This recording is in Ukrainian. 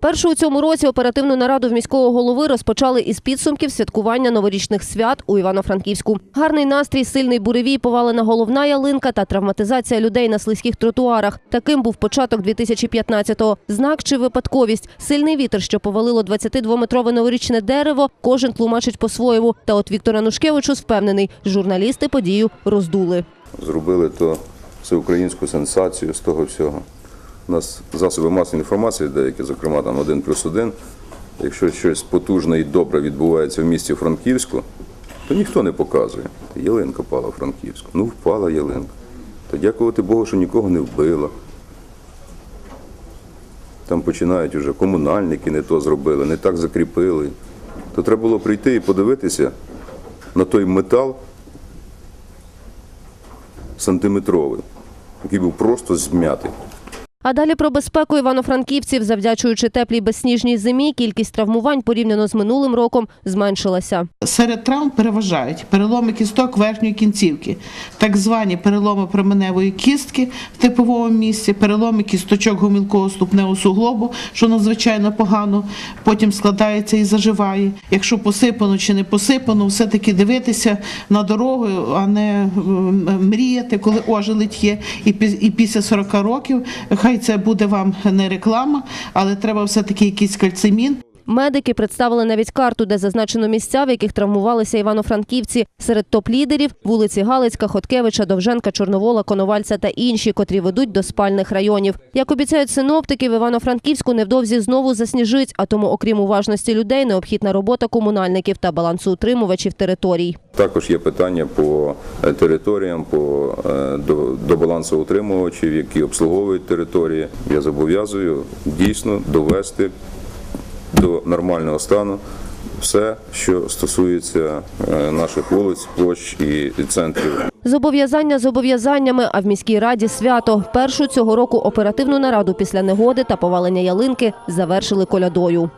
Першу у цьому році оперативну нараду в міського голови розпочали із підсумків святкування новорічних свят у Івано-Франківську. Гарний настрій, сильний буревій, повалена головна ялинка та травматизація людей на слизьких тротуарах. Таким був початок 2015-го. Знак чи випадковість. Сильний вітер, що повалило 22-метрове новорічне дерево, кожен тлумачить по-своєму. Та от Віктор Анушкевичус впевнений, журналісти подію роздули. зробили то всеукраїнську сенсацію з того всього. У нас засоби масової інформації, деякі, зокрема, там один плюс один. Якщо щось потужне і добре відбувається в місті Франківську, то ніхто не показує. Ялинка пала в Франківську. Ну, впала ялинка. То дякувати Богу, що нікого не вбила. Там починають уже комунальники не то зробили, не так закріпили. То треба було прийти і подивитися на той метал, сантиметровий, який був просто зм'ятий. А далі про безпеку івано-франківців, завдячуючи теплій безсніжній зимі, кількість травмувань порівняно з минулим роком зменшилася. Серед травм переважають переломи кісток верхньої кінцівки, так звані переломи променевої кістки в типовому місці, переломи кісточок гомілкового ступневого суглобу, що надзвичайно погано, потім складається і заживає. Якщо посипано чи не посипано, все-таки дивитися на дорогу, а не мріяти, коли ожеледь є. І після 40 років, хай це буде вам не реклама, але треба все-таки якийсь кальцимін. Медики представили навіть карту, де зазначено місця, в яких травмувалися івано-франківці. Серед топ-лідерів вулиці Галицька, Хоткевича, Довженка, Чорновола, Коновальця та інші, котрі ведуть до спальних районів. Як обіцяють синоптики, в Івано-Франківську невдовзі знову засніжить, а тому, окрім уважності людей, необхідна робота комунальників та балансоутримувачів територій. Також є питання по е, територіям, по е, до, до балансоутримувачів, які обслуговують території. Я зобов'язую дійсно довести до нормального стану все, що стосується е, наших вулиць, площ і центрів Зобов'язання зобов'язаннями, а в міській раді свято. Першу цього року оперативну нараду після негоди та повалення ялинки завершили колядою.